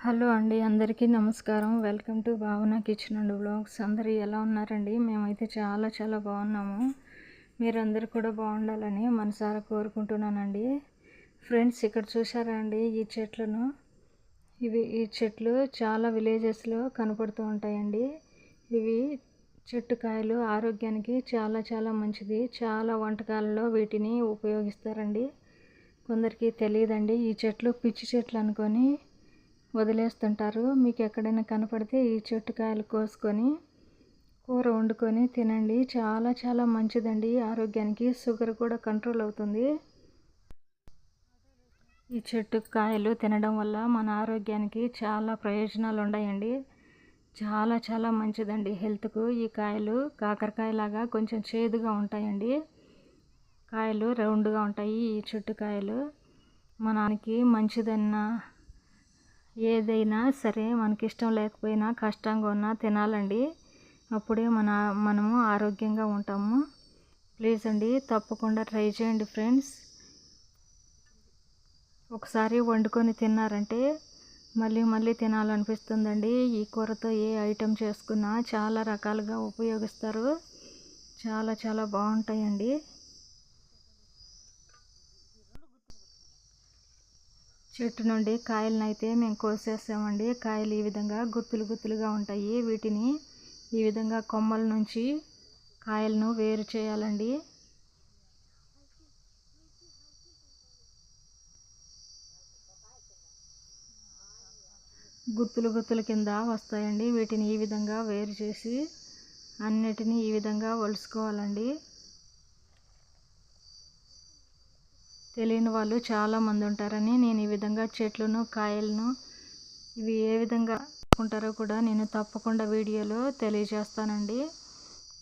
Hello అండి అందరికీ నమస్కారం. Welcome to Bhavana kitchen and blogs. అందరూ ఎలా ఉన్నారండి? మేమైతే చాలా చాలా బాగున్నాము. మీరందరూ కూడా బాగుండాలని మనసారా కోరుకుంటున్నానండి. ఫ్రెండ్స్ ఇక్కడ చూసారా అండి ఈ చెట్లను? ఇవి ఈ చెట్లు చాలా విలేజెస్లో కనపడుతూ ఉంటాయండి. ఇవి చెట్టు కాయలు ఆరోగ్యానికి చాలా చాలా మంచిది. చాలా వంటకాలలో వీటిని ఉపయోగిస్తారండి. కొందరికి తెలియదండి ఈ చెట్లు పిచ్చి చెట్లు అనుకొని వదిలేస్తుంటారు. మీకు ఎక్కడైనా కనపడితే ఈ చెట్టు కాయలు కోసుకొని కూర వండుకొని తినండి. చాలా చాలా మంచిదండి. ఆరోగ్యానికి షుగర్ కూడా కంట్రోల్ అవుతుంది. ఈ చెట్టు కాయలు తినడం వల్ల మన ఆరోగ్యానికి చాలా ప్రయోజనాలు ఉన్నాయండి చాలా చాలా మంచిదండి హెల్త్కు. ఈ కాయలు కాకరకాయలాగా కొంచెం చేదుగా ఉంటాయండి. కాయలు రౌండ్గా ఉంటాయి ఈ చెట్టు కాయలు మనానికి మంచిదన్న ఏదైనా సరే మనకి ఇష్టం లేకపోయినా కష్టంగా ఉన్నా తినాలండి. అప్పుడే మన మనము ఆరోగ్యంగా ఉంటాము. ప్లీజ్ అండి తప్పకుండా ట్రై చేయండి ఫ్రెండ్స్. ఒకసారి వండుకొని తిన్నారంటే మళ్ళీ మళ్ళీ తినాలనిపిస్తుందండి. ఈ కూరతో ఏ ఐటెం చేసుకున్నా చాలా రకాలుగా ఉపయోగిస్తారు. చాలా చాలా బాగుంటాయండి. చెట్టు నుండి కాయలను అయితే మేము కోసేసామండి కాయలు ఈ విధంగా గుత్తులు గుత్తులుగా ఉంటాయి. వీటిని ఈ విధంగా కొమ్మల నుంచి కాయలను వేరు చేయాలండి. గుత్తులు గుత్తుల కింద వస్తాయండి. వీటిని ఈ విధంగా వేరు చేసి అన్నిటినీ ఈ విధంగా వలుసుకోవాలండి తెలియని వాళ్ళు చాలామంది ఉంటారని నేను ఈ విధంగా చెట్లను కాయలను ఇవి ఏ విధంగా ఉంటారో కూడా నేను తప్పకుండా వీడియోలో తెలియజేస్తానండి.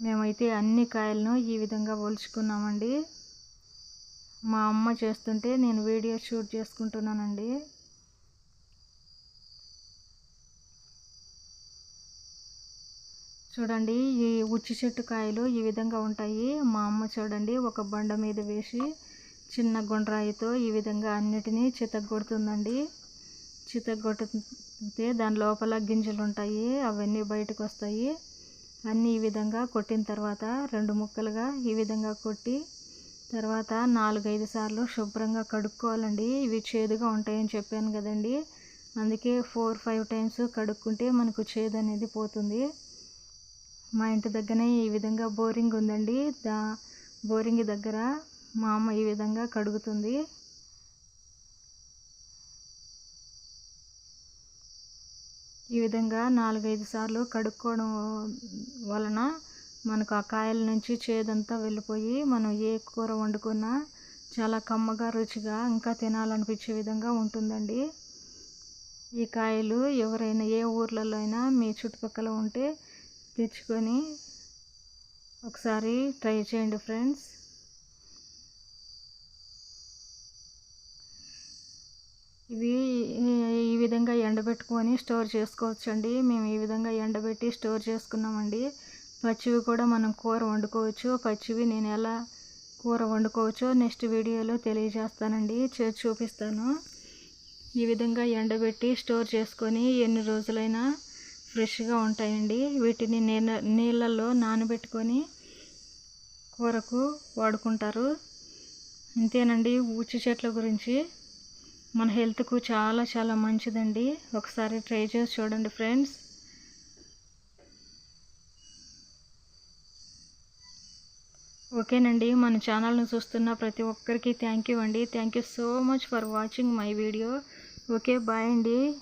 మేమైతే అన్ని కాయలను ఈ విధంగా ఒలుచుకున్నామండి. మా అమ్మ చేస్తుంటే నేను వీడియో షూట్ చేసుకుంటున్నానండి. చూడండి ఈ ఉచ్చి చెట్టు కాయలు ఈ విధంగా ఉంటాయి. మా అమ్మ చూడండి ఒక బండ మీద వేసి చిన్న గుండ్రాయితో ఈ విధంగా అన్నిటినీ చితగొడుతుందండి చితగొట్టితే దాని లోపల గింజలు ఉంటాయి అవన్నీ బయటకు వస్తాయి అన్నీ ఈ విధంగా కొట్టిన తర్వాత రెండు ముక్కలుగా ఈ విధంగా కొట్టి తర్వాత నాలుగైదు సార్లు శుభ్రంగా కడుక్కోవాలండి. ఇవి చేదుగా ఉంటాయని చెప్పాను కదండి. అందుకే ఫోర్ ఫైవ్ టైమ్స్ కడుక్కుంటే మనకు చేదు అనేది పోతుంది. మా ఇంటి దగ్గరనే ఈ విధంగా బోరింగ్ ఉందండి దా బోరింగ్ దగ్గర మా అమ్మ ఈ విధంగా కడుగుతుంది. ఈ విధంగా నాలుగైదు సార్లు కడుక్కోవడం వలన మనకు ఆ కాయల నుంచి చేదంతా వెళ్ళిపోయి మనం ఏ కూర వండుకున్నా చాలా కమ్మగా రుచిగా ఇంకా తినాలనిపించే విధంగా ఉంటుందండి. ఈ కాయలు ఎవరైనా ఏ ఊర్లలో అయినా మీ చుట్టుపక్కల ఉంటే తెచ్చుకొని ఒకసారి ట్రై చేయండి ఫ్రెండ్స్. ఇవి ఈ విధంగా ఎండబెట్టుకొని స్టోర్ చేసుకోవచ్చండి. మేము ఈ విధంగా ఎండబెట్టి స్టోర్ చేసుకున్నామండి. పచ్చివి కూడా మనం కూర వండుకోవచ్చు. పచ్చివి నేను ఎలా కూర వండుకోవచ్చో నెక్స్ట్ వీడియోలో తెలియజేస్తానండి. చూపిస్తాను. ఈ విధంగా ఎండబెట్టి స్టోర్ చేసుకొని ఎన్ని రోజులైనా ఫ్రెష్గా ఉంటాయండి. వీటిని నీళ్ళ నీళ్ళల్లో నానబెట్టుకొని కూరకు వాడుకుంటారు. ఇంతేనండి. ఉచ్చి చెట్ల గురించి. మన హెల్త్కు చాలా చాలా మంచిదండి. ఒకసారి ట్రై చేసి చూడండి ఫ్రెండ్స్. ఓకేనండి. మన ఛానల్ను చూస్తున్న ప్రతి ఒక్కరికి థ్యాంక్ యూ అండి. Thank you so much for watching my video. Okay bye అండి.